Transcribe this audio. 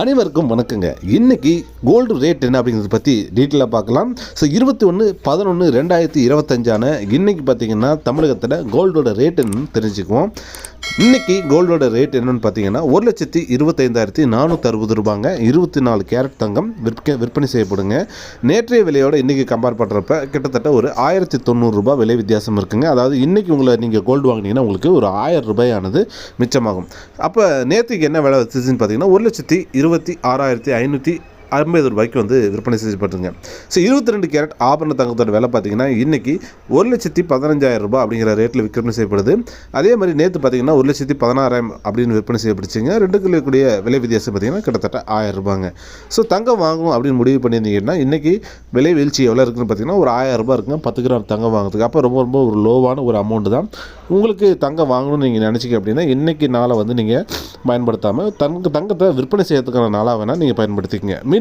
அனைவருக்கும் வணக்கங்க. இன்னைக்கு கோல்டு ரேட் என்ன அப்படிங்கிறத பற்றி டீட்டெயிலாக பார்க்கலாம். ஸோ இருபத்தி ஒன்று பதினொன்று ரெண்டாயிரத்தி இருபத்தஞ்சான இன்னைக்கு பார்த்தீங்கன்னா தமிழகத்தில் கோல்டோட ரேட் என்னன்னு தெரிஞ்சுக்குவோம். இன்னைக்கு கோல்டோட ரேட் என்னன்னு பார்த்தீங்கன்னா ஒரு லட்சத்தி இருபத்தைந்தாயிரத்தி நானூற்றி அறுபது ரூபாங்க. இருபத்தி நாலு கேரட் தங்கம் விற்க விற்பனை செய்யப்படுங்க. நேற்றைய விலையோட இன்றைக்கி கம்பேர் பண்ணுறப்ப கிட்டத்தட்ட ஒரு ஆயிரத்தி தொண்ணூறுரூபா விலை வித்தியாசம் இருக்குங்க. அதாவது இன்றைக்கி உங்களை நீங்கள் கோல்டு வாங்கினீங்கன்னா உங்களுக்கு ஒரு ஆயிரம் ரூபாயானது மிச்சமாகும். அப்போ நேற்றுக்கு என்ன விலை வச்சுன்னு பார்த்தீங்கன்னா ஒரு லட்சத்தி இருபத்தி ஆறாயிரத்தி ஐநூற்றி ஐம்பது ரூபாய்க்கு வந்து விற்பனை செய்யப்பட்டுங்க ஸோ இருபத்தி ரெண்டு கேரட் ஆபரண தங்கத்தோட விலை பார்த்தீங்கன்னா இன்றைக்கி ஒரு லட்சத்தி பதினஞ்சாயிரம் ரூபாய் அப்படிங்கிற ரேட்டில் விற்பனை செய்யப்படுது. அதே மாதிரி நேற்று பார்த்தீங்கன்னா ஒரு லட்சத்தி பதினாறாயிரம் அப்படின்னு விற்பனை செய்யப்படுச்சுங்க ரெண்டுக்கு கூடிய விலை வித்தியாசம் பார்த்தீங்கன்னா கிட்டத்தட்ட ஆயிரம் ரூபாங்க ஸோ தங்கம் வாங்கும் அப்படின்னு முடிவு பண்ணியிருந்தீங்கன்னா இன்றைக்கி விலை வீழ்ச்சி எவ்வளோ இருக்குன்னு பார்த்தீங்கன்னா ஒரு ஆயிரம் ரூபாய் இருக்குங்க. பத்து கிராம் தங்கம் வாங்குறதுக்கு. அப்போ ரொம்ப ரொம்ப ஒரு லோவான ஒரு அமௌண்ட்டு தான். உங்களுக்கு தங்கம் வாங்கணும்னு நீங்கள் நினச்சிக்க அப்படின்னா இன்றைக்கி நாளை வந்து நீங்கள் பயன்படுத்தாமல் தங்க தங்கத்தை விற்பனை செய்யறதுக்கான நாளாக வேணால் நீங்கள் பயன்படுத்திக்கங்க.